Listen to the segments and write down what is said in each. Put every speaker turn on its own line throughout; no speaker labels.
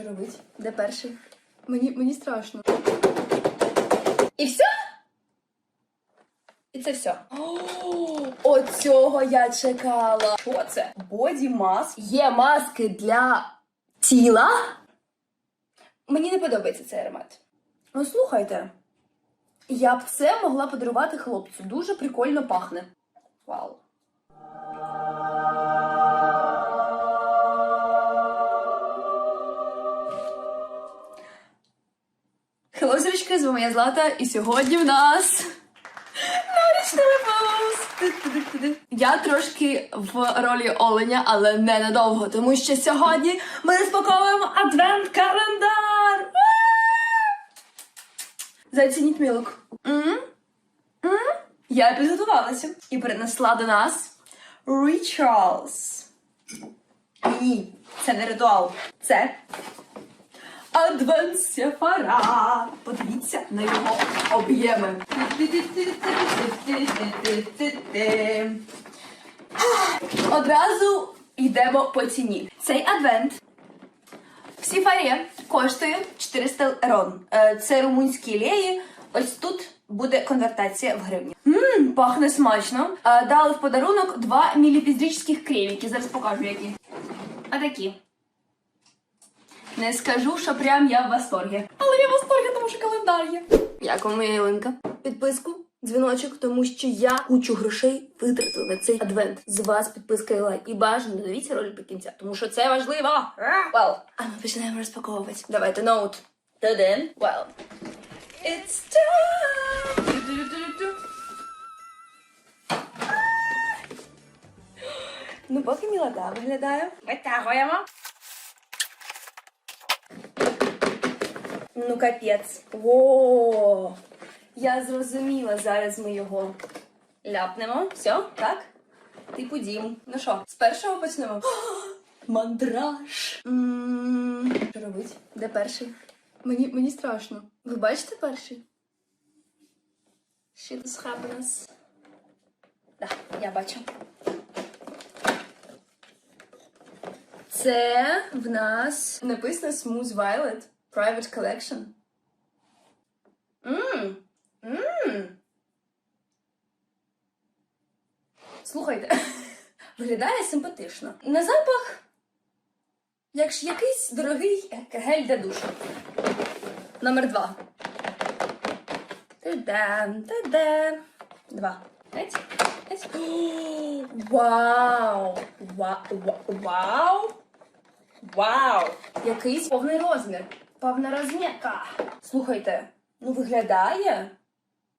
Що робить? Де перший? Мені, мені страшно. І все? І це все. О, Оцього я чекала. Що це? Боді маск. Є маски для тіла. Мені не подобається цей аромат. Ну, слухайте. Я б це могла подарувати хлопцю. Дуже прикольно пахне. Вау. Хелло, з вами я Злата, і сьогодні в нас випуск. Я трошки в ролі оленя, але не надовго, тому що сьогодні ми розпаковуємо адвент-календар. Зацініть мілок. Я підготувалася і принесла до нас Rituals. Ні, це не ритуал. Це Адвент Сефара. Подивіться на його об'єми. Одразу йдемо по ціні. Цей адвент в Сіфарі коштує 400 рон. Е, Це румунські леї. Ось тут буде конвертація в гривні. Мм, пахне смачно. Е, Дали в подарунок два міліпіздрічних креміки. Зараз покажу які. А такі. Не скажу, що прям я в восторгі. Але я в восторгі, тому що календар є. Як вам моя ялинка? Підписку, дзвіночок, тому що я кучу грошей витратила на цей адвент. З вас підписка і лайк. І бажано дивіться ролик до кінця, тому що це важливо. Well, а ми починаємо розпаковувати. Давайте ноут. Один. Well. It's time! Ну, поки мілота виглядає. Витягуємо. Ну, капець. О, я зрозуміла, зараз ми його ляпнемо. Все, так? Типу дім. Ну що, з першого почнемо? Мандраж. Що робить? Де перший? Мені, мені страшно. Ви бачите перший? Shit is happiness. Так, я бачу. Це в нас написано Smooth Violet Private Collection. Мм. Мм. Слухайте, виглядає симпатично. На запах, як ж якийсь дорогий гель для душу. Номер два. Та-дам, та-дам. Два. Геть, Вау! Ва- ва- Вау! Вау! Якийсь повний розмір. Повна розмірка. Слухайте, ну виглядає,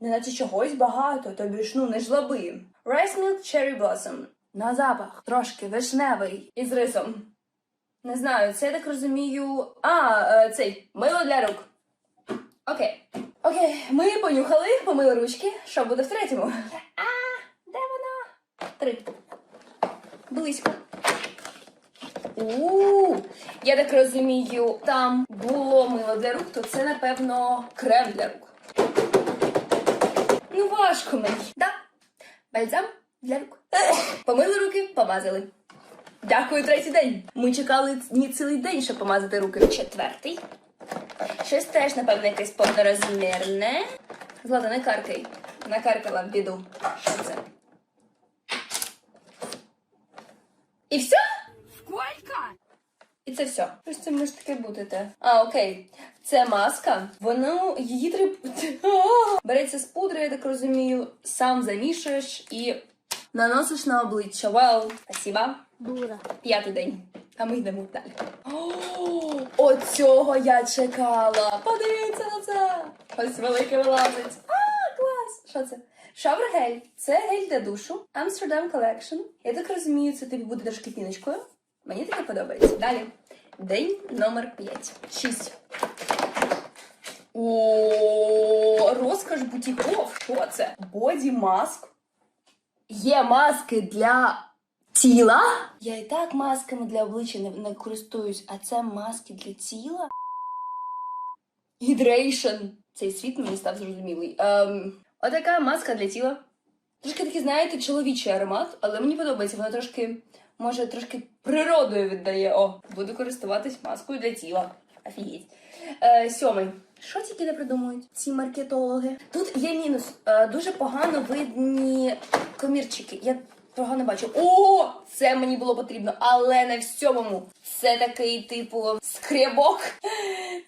неначе чогось багато, тобі ж ну не жлоби. Rice Milk Cherry Blossom. На запах трошки вишневий із рисом. Не знаю, це я так розумію. А, е, цей мило для рук. Окей. Окей, ми понюхали, помили ручки. Що буде в третьому? А, де воно? Три. Близько. У, я так розумію, там було мило для рук, то це, напевно, крем для рук. Ну, важко мені. Да. Бальзам для рук. Помили руки, помазали. Дякую, третій день. Ми чекали ні цілий день, щоб помазати руки. Четвертий. Щось теж, напевно, якесь повнорозмірне. Злата, не каркай. Накаркала в біду. Що це? І все?
Сколько?
І це все. Ж це може таке бути те? А, окей. Це маска. Воно її треба. Береться з пудри, я так розумію, сам замішуєш і наносиш на обличчя. Well, спасибо.
Дура.
П'ятий день. А ми йдемо далі. О, оцього я чекала. Подивіться на це. Ось велике вилазить. А, клас! Що це? Шавр гель. Це гель для душу. Amsterdam Collection. Я так розумію, це тобі буде трошки піночкою. Мені таке подобається. Далі. День номер 5. 6. О, розкаш бутіков. Що це? Боді маск. Є маски для тіла. Я і так масками для обличчя не, не користуюсь, а це маски для тіла. Hydration. Цей світ мені став зрозумілий. Ем, отака маска для тіла. Трошки такий, знаєте, чоловічий аромат, але мені подобається, вона трошки, може, трошки природою віддає. О, буду користуватись маскою для тіла. Офігеть. Е, сьомий. Що тільки не придумують ці маркетологи? Тут є мінус. Е, дуже погано видні комірчики. Я погано бачу. О, це мені було потрібно, але не в сьомому. Це такий, типу, скребок.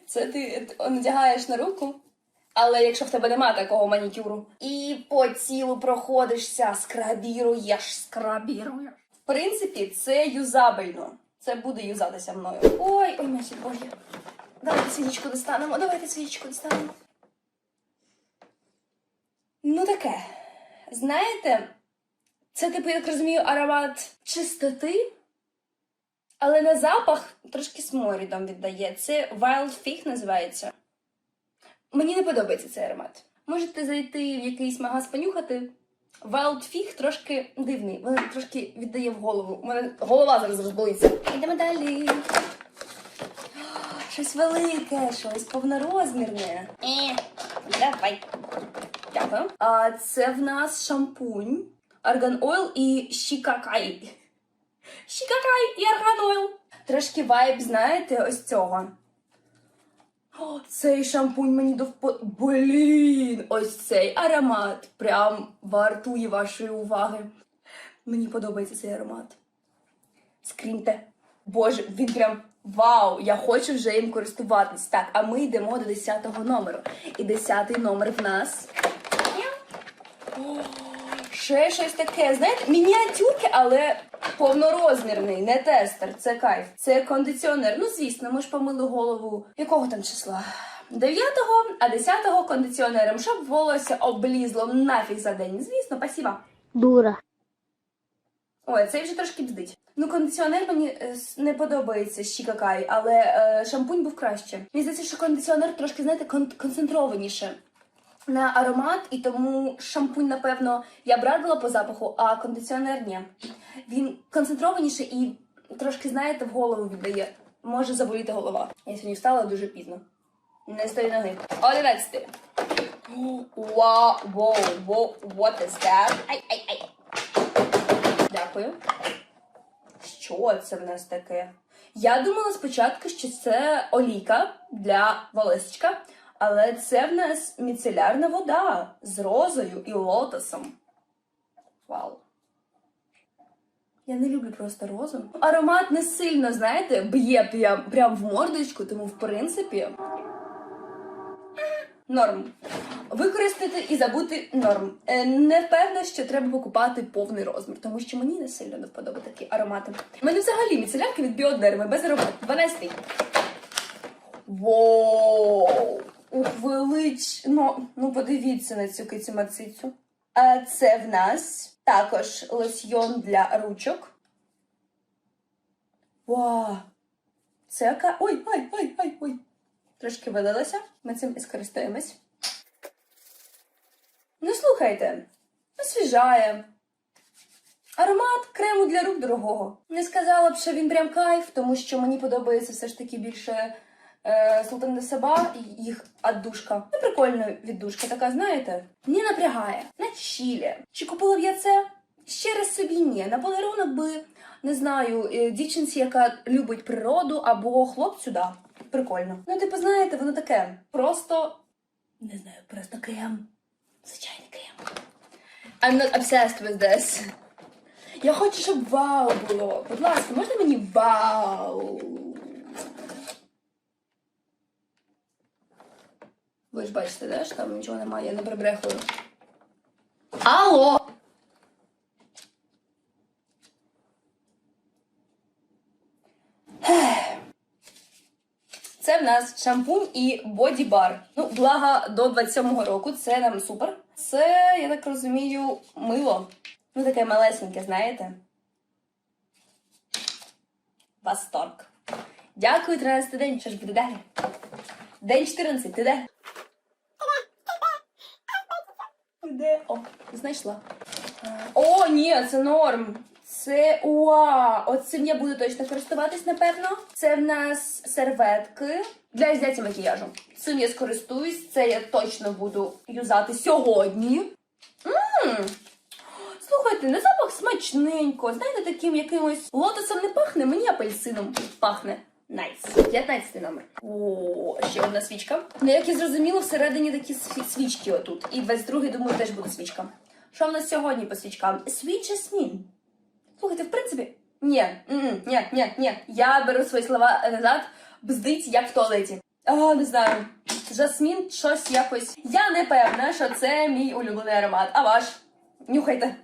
Це ти надягаєш на руку. Але якщо в тебе немає такого манікюру, і по тілу проходишся, скрабіруєш, скрабіруєш. Принципі, це юзабельно. Це буде юзатися мною. Ой, ой, наші боже. Давайте свічку достанемо, давайте свічку достанемо. Ну таке. Знаєте, це, типу, я так розумію, аромат чистоти, але на запах трошки сморідом віддає. Це Wild Fig називається. Мені не подобається цей аромат. Можете зайти в якийсь магаз понюхати. Wild трошки дивний, він трошки віддає в голову. У мене голова зараз розболиться. Йдемо далі. Щось велике, щось повнорозмірне. Е, давай. Дякую. А це в нас шампунь, арган ойл і щікакай. Щікакай і арган ойл. Трошки вайб, знаєте, ось цього. Цей шампунь мені до. Блін, ось цей аромат прям вартує вашої уваги. Мені подобається цей аромат. Скріньте. Боже, він прям вау! Я хочу вже їм користуватись. Так, а ми йдемо до 10 номеру. І 10 номер в нас. О, Ще щось таке. Знаєте, мініатюрки, але повнорозмірний, не тестер. Це кайф. Це кондиціонер. Ну, звісно, ми ж помили голову. Якого там числа? 9-го, а 10-го кондиціонером, щоб волосся облізло нафіг за день. Звісно, спасибо.
Дура.
Ой, цей вже трошки бздить. Ну, кондиціонер мені е, с- не подобається щікакай, але е, шампунь був краще. Мені здається, що кондиціонер трошки, знаєте, кон- концентрованіше на аромат, і тому шампунь, напевно, я б радила по запаху, а кондиціонер ні. Він концентрованіше і трошки, знаєте, в голову віддає. Може заболіти голова. Я сьогодні встала дуже пізно. Не з ноги. Одинадцяти. Вау, воу, воу, what is that? Ай, ай, ай. Дякую. Що це в нас таке? Я думала спочатку, що це олійка для волосечка, але це в нас міцелярна вода з розою і лотосом. Вау. Я не люблю просто розу. Аромат не сильно, знаєте, б'є прям, прям в мордочку, тому в принципі. Норм. Використати і забути норм. Е, Не впевнена, що треба покупати повний розмір, тому що мені не сильно не вподобають такі аромати. У мене взагалі міцелярки від біодерми без аромату. 12. Воу! Ух, велично. Ну, подивіться на цю кицю-мацицю. А це в нас також лосьйон для ручок. Вау! Це яка. Ой, ой, ой, ой, ой. Трошки вилилося. Ми цим і скористаємось. Ну, слухайте, освіжає. Аромат крему для рук дорогого. Не сказала б, що він прям кайф, тому що мені подобається все ж таки більше Султан де Саба і їх отдушка. Ну, прикольна віддушка, така, знаєте, не напрягає, на чілі. Чи купила б я це? Ще раз собі ні. На подарунок би, не знаю, е, дівчинці, яка любить природу, або хлопцю, да. Прикольно. Ну, типу, знаєте, воно таке. Просто не знаю, просто крем. Звичайний крем. I'm not obsessed with this. Я хочу, щоб вау було. Будь ласка, можна мені вау? Ви ж бачите, да, що там нічого немає, я не прибрехую. Алло! Це в нас шампунь і бодібар. Ну, благо до 27-го року. Це нам супер. Це, я так розумію, мило. Ну, таке малесеньке, знаєте. Восторг. Дякую, 13 день. Що ж буде далі? День 14, ти де? Де? О, знайшла. О, ні, це норм. Це уа! Оцим я буду точно користуватись, напевно. Це в нас серветки для зняття макіяжу. Цим я скористуюсь, це я точно буду юзати сьогодні. Мм. Слухайте, на запах смачненько. Знаєте, таким якимось лотосом не пахне, мені апельсином пахне. Найс. 15 номер. О, ще одна свічка. Ну, як я зрозуміла, всередині такі сві- свічки отут. І 22-й, думаю, теж буде свічка. Що в нас сьогодні по свічкам? Світ жасмін. Слухайте, в принципі, ні, ні, ні, ні. Я беру свої слова назад, бздить, як в туалеті. А, не знаю. Жасмін щось якось. Я не певна, що це мій улюблений аромат. А ваш? Нюхайте.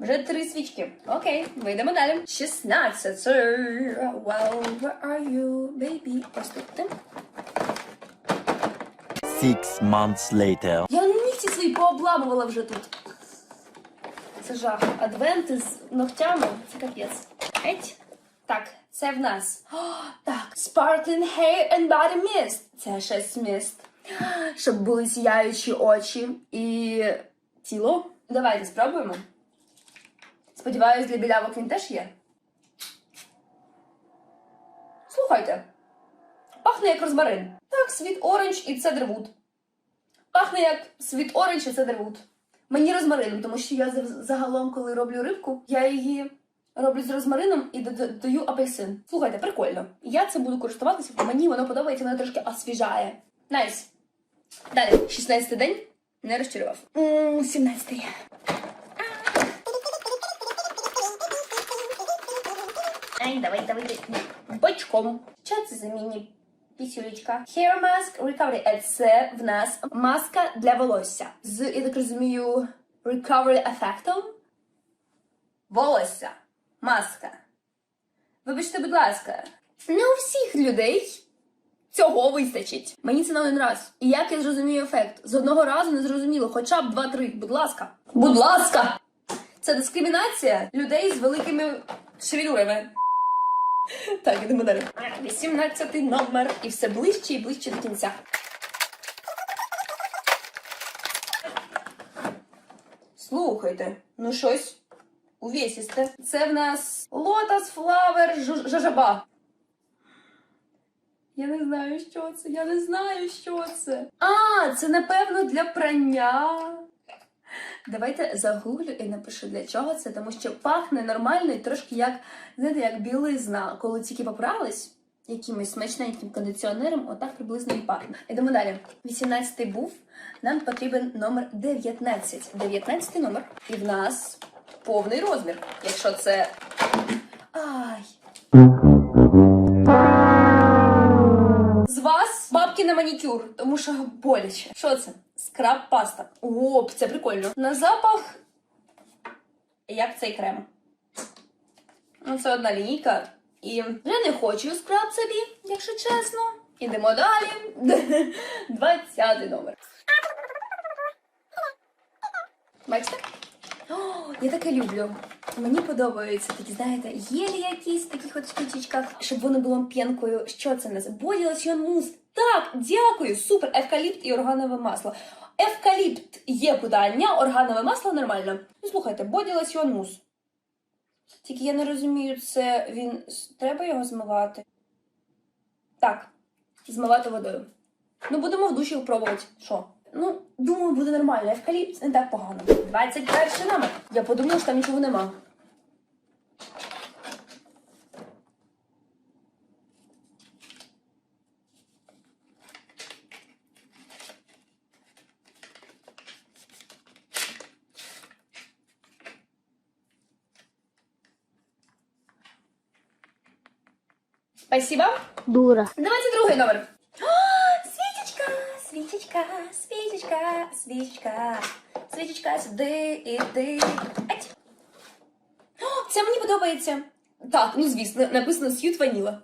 Вже три свічки. Окей, вийдемо далі. 16. Well, where are you, baby? Ось тут ти.
Six months later.
Я нігті свої пообламувала вже тут. Це жах. Адвенти з ногтями це капець. Еть. Так, це в нас. О, так, Sparkling Hair and Body Mist. Це щось міст. Щоб були сяючі очі і тіло. Давайте спробуємо. Сподіваюсь, для білявок він теж є. Слухайте. Пахне як розмарин. Так, світ оранж і цедрвуд. Пахне як світ оранж і цедрвуд. Мені розмарином, тому що я загалом, коли роблю рибку, я її роблю з розмарином і додаю апельсин. Слухайте, прикольно. Я цим буду користуватися, бо мені воно подобається, воно трошки освіжає. Найс. Далі, 16-й день. Не розчарував. 17. Давай, давай, давай. Бочком. Що це за міні пісюлечка? Hair mask recovery. Це в нас маска для волосся. З, я так розумію, recovery ефектом. Волосся. Маска. Вибачте, будь ласка. Не у всіх людей цього вистачить. Мені це на один раз. І як я зрозумію ефект? З одного разу не зрозуміло, хоча б два-три. Будь ласка. Будь ласка! Це дискримінація людей з великими шевелюрами. Так, ідемо далі. 18 номер. І все ближче і ближче до кінця. Слухайте, ну щось увесісте. Це в нас Flower жу- Жажаба. Я не знаю, що це. Я не знаю, що це. А, це напевно для прання. Давайте загуглю і напишу для чого це, тому що пахне нормально і трошки як, знаєте, як білизна, коли тільки поправились якимось смачненьким кондиціонером, отак приблизно і пахне. Йдемо далі. 18-й був. Нам потрібен номер 19. 19 номер. І в нас повний розмір. Якщо це. Ай. На манікюр, тому що боляче. Що це? Скраб паста. О, це прикольно. На запах. Як цей крем. Ну, це одна лінійка. І вже не хочу скраб собі, якщо чесно. Ідемо далі. 20 номер. Бачите? О, я таке люблю. Мені подобаються такі, знаєте, єлі якісь в таких от штучечках, щоб воно було п'янкою. Що це в нас? Лосьйон мус. Так, дякую, супер. Евкаліпт і органове масло. Евкаліпт є питання, органове масло нормально. Ну слухайте, лосьйон мус. Тільки я не розумію, це він треба його змивати. Так, змивати водою. Ну, будемо в душі пробувати. Що? Ну, думаю, буде нормально. Евкаліпт не так погано. 21 номер. Я подумала, що там нічого нема. Спасибо.
Дура.
22 номер. О, свічечка, свічечка, свічечка, свічечка, свічечка, сюди, іди. Ать. О, це мені подобається. Так, ну звісно, написано Сьют Ваніла.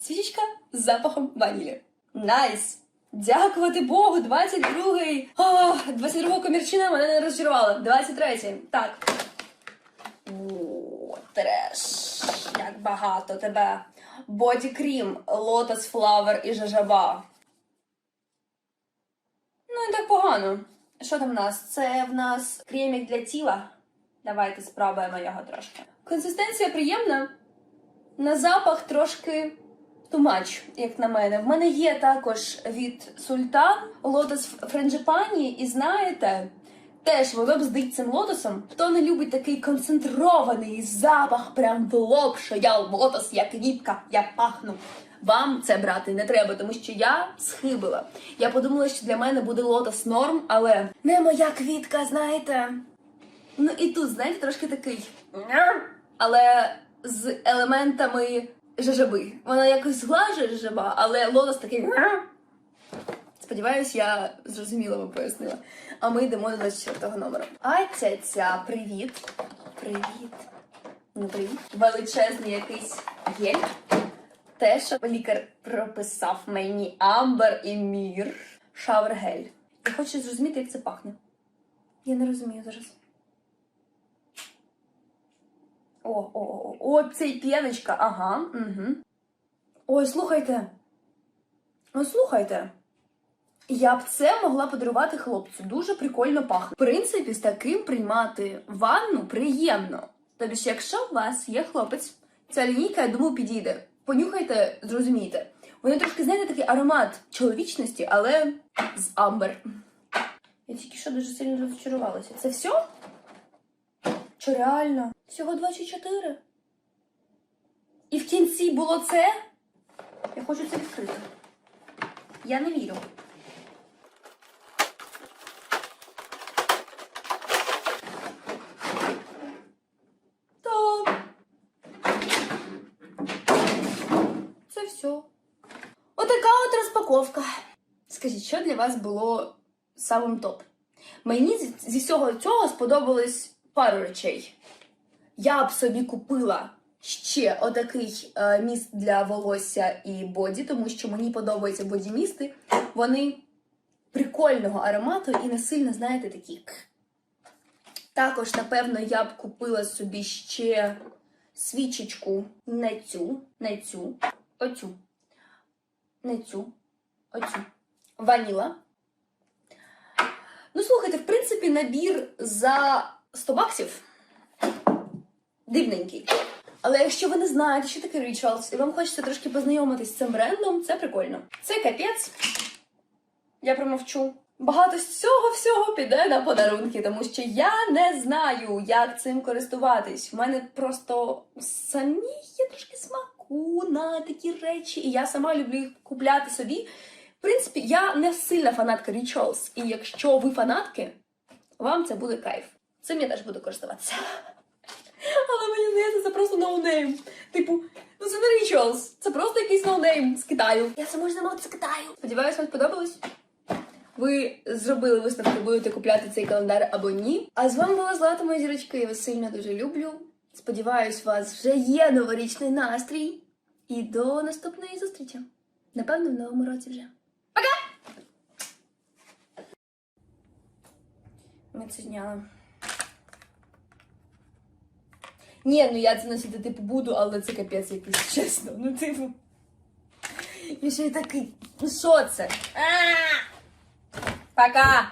Свічечка з запахом ванілі. Найс! Дякувати Богу, 22-й. О, 22-го комірчина мене не розчарувала. 23-й. Так. О, треш. Як багато тебе. Боді крім, лотос флавер і жажаба. Ну, не так погано. Що там в нас? Це в нас кремік для тіла. Давайте спробуємо його трошки. Консистенція приємна. На запах трошки тумач, як на мене. В мене є також від султан лотос френджипані, і знаєте, теж воно бздить цим лотосом. Хто не любить такий концентрований запах, прям в лоб, що я лотос, я квітка, я пахну. Вам це брати не треба, тому що я схибила. Я подумала, що для мене буде лотос норм, але не моя квітка, знаєте. Ну і тут, знаєте, трошки такий. Але з елементами жажаби. Вона якось зглажує жаба, але лотос такий. Сподіваюсь, я зрозуміло вам пояснила. А ми йдемо до 24 номеру. А ця ця привіт. Привіт. Ну, привіт. Величезний якийсь гель. Те, що лікар прописав мені Амбер і Мір. Шавер гель. Я хочу зрозуміти, як це пахне. Я не розумію зараз. О, о, о, о, цей п'яночка, ага. Угу. Ой, слухайте. Ну, слухайте. Я б це могла подарувати хлопцю. Дуже прикольно пахне. В принципі, з таким приймати ванну приємно. Тобто, ж, якщо у вас є хлопець, ця лінійка, я думаю, підійде. Понюхайте, зрозумієте. Вони трошки, знаєте, такий аромат чоловічності, але з амбер. Я тільки що дуже сильно розчарувалася. Це все? Чи реально? Всього два чи чотири? І в кінці було це? Я хочу це відкрити. Я не вірю. Так. Це все. Отака от розпаковка. Скажіть, що для вас було самим топ? Мені зі, всього цього сподобалось пару речей. Я б собі купила ще отакий е, міст для волосся і боді, тому що мені подобаються боді-місти. Вони прикольного аромату і не сильно, знаєте, такі. Також, напевно, я б купила собі ще свічечку не цю, не цю, оцю, не цю, оцю. Ваніла. Ну, слухайте, в принципі, набір за 100 баксів дивненький. Але якщо ви не знаєте, що таке Rituals, і вам хочеться трошки познайомитись з цим брендом, це прикольно. Це капець. Я промовчу. Багато з цього всього піде на подарунки, тому що я не знаю, як цим користуватись. В мене просто самі є трошки смаку на такі речі, і я сама люблю їх купляти собі. В принципі, я не сильна фанатка Rituals, і якщо ви фанатки, вам це буде кайф. Цим я теж буду користуватися. Але мені здається, це просто ноунейм. Типу, ну це не Rituals, це просто якийсь ноунейм з Китаю. Я сама ж замовити з Китаю. Сподіваюсь, вам сподобалось. Ви зробили висновки, будете купляти цей календар або ні. А з вами була Злата, моя зірочка, я вас сильно дуже люблю. Сподіваюсь, у вас вже є новорічний настрій. І до наступної зустрічі. Напевно, в новому році вже. Пока! Ми це зняли. Ні, ну я це носити типу буду, але це капець якийсь, чесно. Ну, типу. І ще й такий. Ну що це? Пока!